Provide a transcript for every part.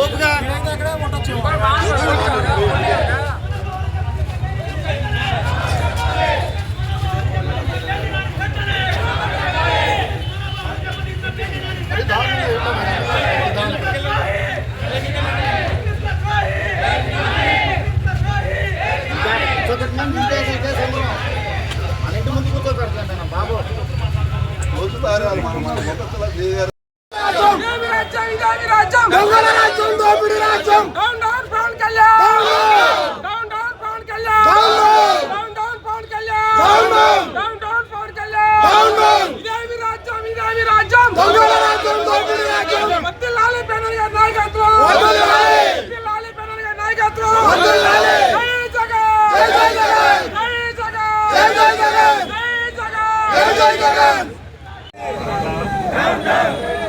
ఓపుగా బాబు. రోజు ఇంతే ఇంతే మన ఇంటి దొంగల రాజ్యం దోపిడీ రాజ్యం down down Pawan Kalyan. Down down. Pawan Kalyan. Down down. Pawan Kalyan. Down down. Pawan Kalyan. ఇదేమి రాజ్యం? ఇదేమి రాజ్యం? దొంగల రాజ్యం దోపిడీ రాజ్యం. వద్దిల్లాలి బెనర్ గారి నాయకత్వం. వద్దిల్లాలి. వద్దిల్లాలి బెనర్ గారి నాయకత్వం. వద్దిల్లాలి. జై జగన్. జై జై జగన్. జై జగన్. జై జగన్. జై జగన్. జై జై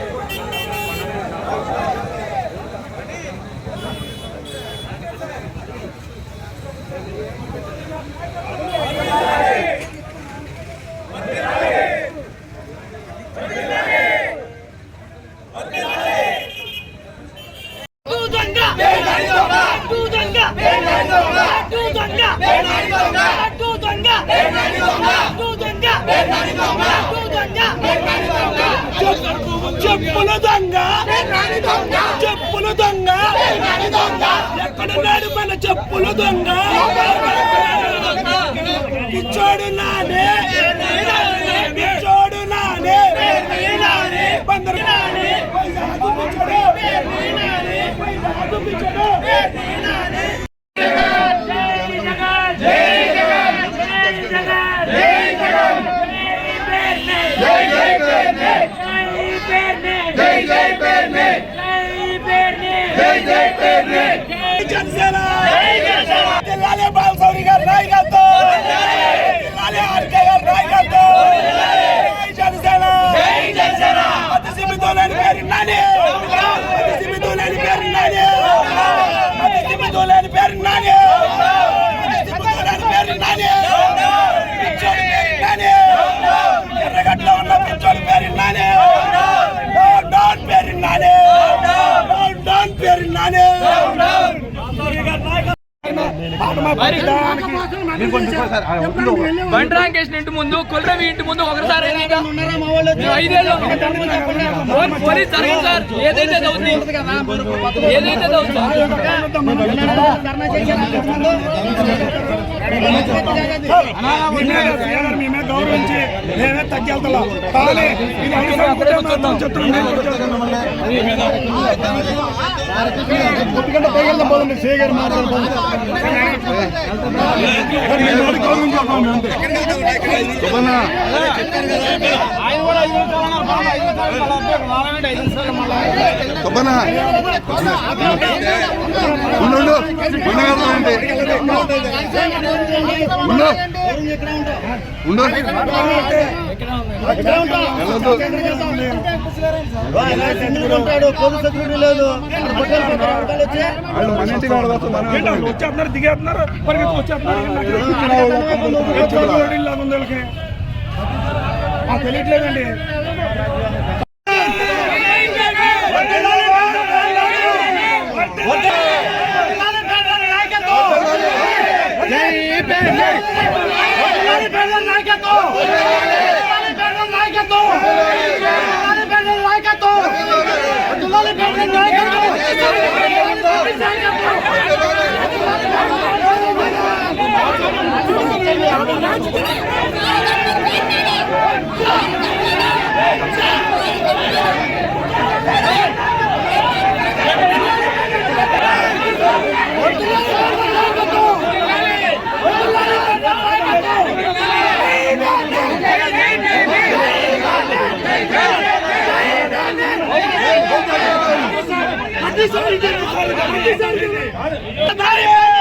చెప్పుల దొంగ. చెప్పుల దొంగ. ఎక్కడ నాడు మన చెప్పుల దొంగ? పిచ్చోడు నానే. పిచ్చోడు నానే. బందరు జై పిచ్చోడు వైజాగ్ పిచ్చోడు జనసేన జిల్లాలే బాలసౌరి గారి నాయకత్వం జిల్లాలే ఆర్కే గారి నాయకత్వం జై జనసేన అతి సిబితోలేని పేరు నాని అతి సిబితోలేని పేరు నాని అతి సిబితోలేని పేరు నాని అతి సిబితోలేని పేరు నాని పిచ్చోడి పేరు నాని ఎర్రగడ్డలో ఉన్న పిచ్చోడి పేరు నాని డౌన్ డౌన్ పేరు నాని డౌన్ డౌన్ పేరు నాని బండి రాంకేష్ ఇంటి ముందు కొల్లవి ఇంటి ముందు ఒకసారి ఐదేళ్ళు పోలీ- పోలీస్ జరగదు సార్ ఏదైతే ఏదైతే మేమే గౌరవించి మేమే తగ్గెళ్తాం కానీ ఇది చెప్తున్నాం పోదండి కొబ్బనా ఉండు ఉండు ఉండగలరండి ఉండు ఉండు వచ్చేస్తున్నారు దిగేస్తున్నారు వచ్చేస్తున్నారు తెలియట్లేదండి Hadi sen gidelim. Hadi sen gidelim. Hadi.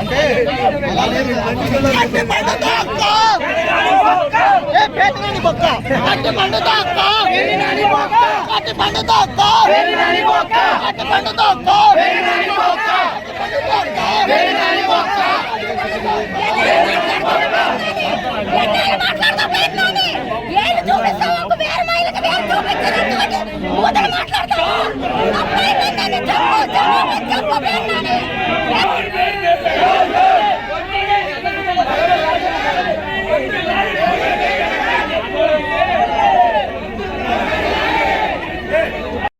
అంటే అలానే పేతనని బొక్క. అట్టి పండు దొక్క వెర్రి నాని బొక్క.